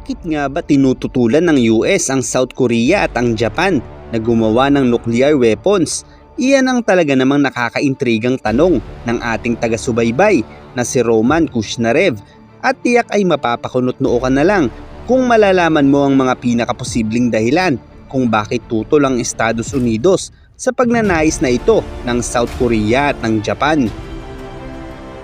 Bakit nga ba tinututulan ng US ang South Korea at ang Japan na gumawa ng nuclear weapons? Iyan ang talaga namang nakakaintrigang tanong ng ating taga-subaybay na si Roman Kushnarev at tiyak ay mapapakunot noo ka na lang kung malalaman mo ang mga pinakaposibleng dahilan kung bakit tutol ang Estados Unidos sa pagnanais na ito ng South Korea at ng Japan.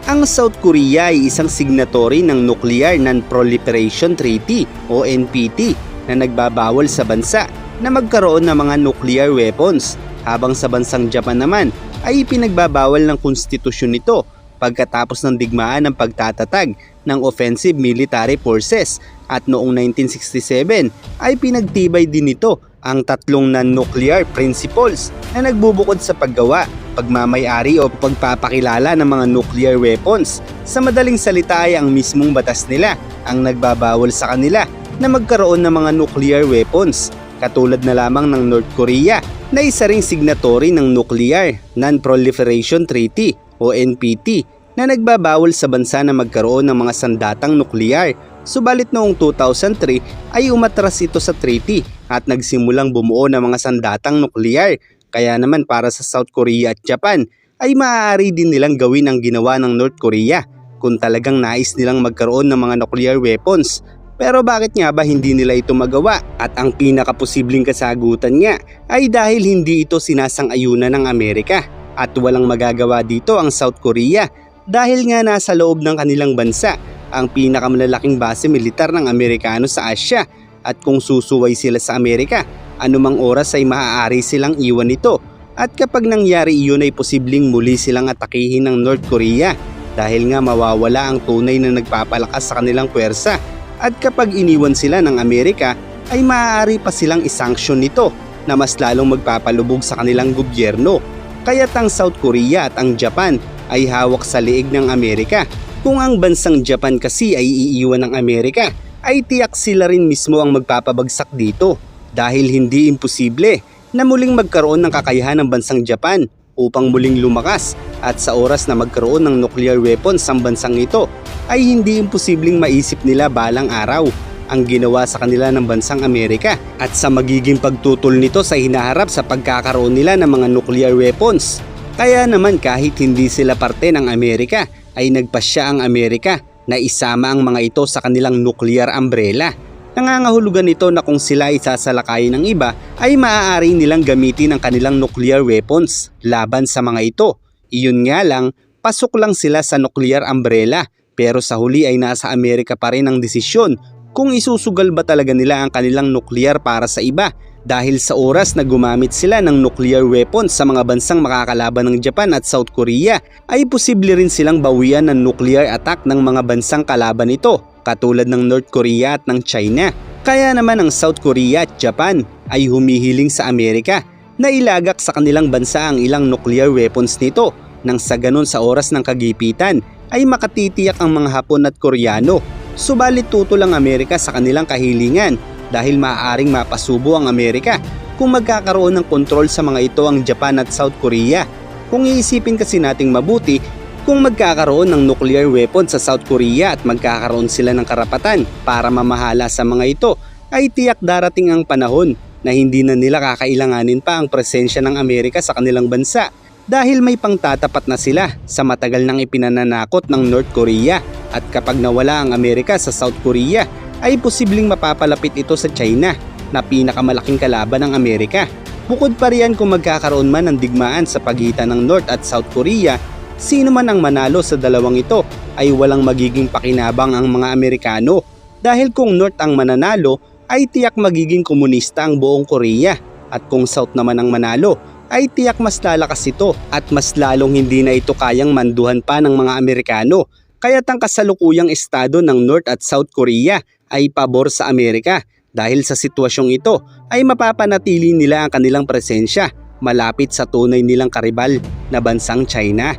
Ang South Korea ay isang signatory ng Nuclear Non-Proliferation Treaty o NPT na nagbabawal sa bansa na magkaroon ng mga nuclear weapons. Habang sa bansang Japan naman ay pinagbabawal ng konstitusyon nito pagkatapos ng digmaan ng pagtatatag ng Offensive Military Forces. At noong 1967 ay pinagtibay din nito ang tatlong non-nuclear principles na nagbubukod sa paggawa, pagmamayari o pagpapakilala ng mga nuclear weapons. Sa madaling salita ay ang mismong batas nila ang nagbabawal sa kanila na magkaroon ng mga nuclear weapons katulad na lamang ng North Korea na isa ring signatory ng Nuclear Non-Proliferation Treaty o NPT na nagbabawal sa bansa na magkaroon ng mga sandatang nuklear. Subalit noong 2003 ay umatras ito sa treaty at nagsimulang bumuo ng mga sandatang nuklear. Kaya naman para sa South Korea at Japan ay maaari din nilang gawin ang ginawa ng North Korea kung talagang nais nilang magkaroon ng mga nuclear weapons. Pero bakit nga ba hindi nila ito magawa? At ang pinakaposibleng kasagutan nga ay dahil hindi ito sinasang-ayunan ng Amerika at walang magagawa dito ang South Korea dahil nga nasa loob ng kanilang bansa ang pinakamalalaking base militar ng Amerikano sa Asya at kung susuway sila sa Amerika, anumang oras ay maaari silang iwan ito at kapag nangyari iyon ay posibleng muli silang atakihin ng North Korea dahil nga mawawala ang tunay na nagpapalakas sa kanilang puwersa at kapag iniwan sila ng Amerika ay maaari pa silang isanksyon nito na mas lalong magpapalubog sa kanilang gobyerno. Kaya't ang South Korea at ang Japan ay hawak sa liig ng Amerika. Kung ang bansang Japan kasi ay iiwan ng Amerika, ay tiyak sila rin mismo ang magpapabagsak dito dahil hindi imposible na muling magkaroon ng kakayahan ng bansang Japan upang muling lumakas at sa oras na magkaroon ng nuclear weapons ang bansang ito ay hindi imposibleng maisip nila balang araw ang ginawa sa kanila ng bansang Amerika at sa magiging pagtutol nito sa hinaharap sa pagkakaroon nila ng mga nuclear weapons. Kaya naman kahit hindi sila parte ng Amerika ay nagpasya ang Amerika na isama ang mga ito sa kanilang nuclear umbrella. Nangangahulugan ito na kung sila ay sasalakayin ng iba ay maaari nilang gamitin ang kanilang nuclear weapons laban sa mga ito. Iyon nga lang, pasok lang sila sa nuclear umbrella pero sa huli ay nasa Amerika pa rin ang desisyon kung isusugal ba talaga nila ang kanilang nuclear para sa iba dahil sa oras na gumamit sila ng nuclear weapons sa mga bansang makakalaban ng Japan at South Korea ay posible rin silang bawian ng nuclear attack ng mga bansang kalaban nito katulad ng North Korea at ng China. Kaya naman ang South Korea at Japan ay humihiling sa Amerika na ilagak sa kanilang bansa ang ilang nuclear weapons nito nang sa ganun sa oras ng kagipitan ay makatitiyak ang mga Hapon at Koreano. Subalit tutol ang Amerika sa kanilang kahilingan dahil maaaring mapasubo ang Amerika kung magkakaroon ng kontrol sa mga ito ang Japan at South Korea. Kung iisipin kasi nating mabuti, kung magkakaroon ng nuclear weapon sa South Korea at magkakaroon sila ng karapatan para mamahala sa mga ito, ay tiyak darating ang panahon na hindi na nila kakailanganin pa ang presensya ng Amerika sa kanilang bansa dahil may pangtatapat na sila sa matagal nang ipinananakot ng North Korea at kapag nawala ang Amerika sa South Korea ay posibleng mapapalapit ito sa China na pinakamalaking kalaban ng Amerika. Bukod pa riyan kung magkakaroon man ng digmaan sa pagitan ng North at South Korea, sino man ang manalo sa dalawang ito ay walang magiging pakinabang ang mga Amerikano dahil kung North ang mananalo ay tiyak magiging komunista ang buong Korea at kung South naman ang manalo ay tiyak mas lalakas ito at mas lalong hindi na ito kayang manduhan pa ng mga Amerikano. Kaya't ang kasalukuyang estado ng North at South Korea ay pabor sa Amerika. Dahil sa sitwasyong ito ay mapapanatili nila ang kanilang presensya malapit sa tunay nilang karibal na bansang China.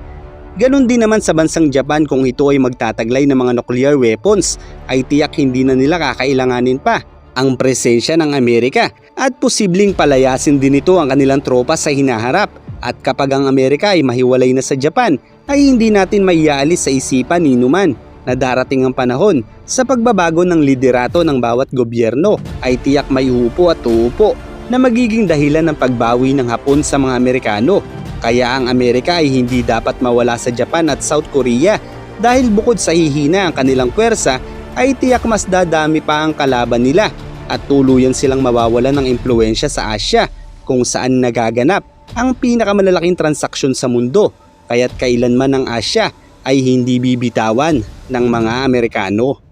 Ganon din naman sa bansang Japan kung ito ay magtataglay ng mga nuclear weapons ay tiyak hindi na nila kakailanganin pa ang presensya ng Amerika. At posibleng palayasin din ito ang kanilang tropa sa hinaharap. At kapag ang Amerika ay mahiwalay na sa Japan ay hindi natin maiyaalis sa isipan ni Numan na darating ang panahon sa pagbabago ng liderato ng bawat gobyerno ay tiyak may uupo at uupo na magiging dahilan ng pagbawi ng Hapon sa mga Amerikano. Kaya ang Amerika ay hindi dapat mawala sa Japan at South Korea dahil bukod sa hihina ang kanilang pwersa ay tiyak mas dadami pa ang kalaban nila at tuluyan silang mawawalan ng impluensya sa Asya kung saan nagaganap ang pinakamalalaking transaksyon sa mundo kaya't kailanman ang Asya ay hindi bibitawan ng mga Amerikano.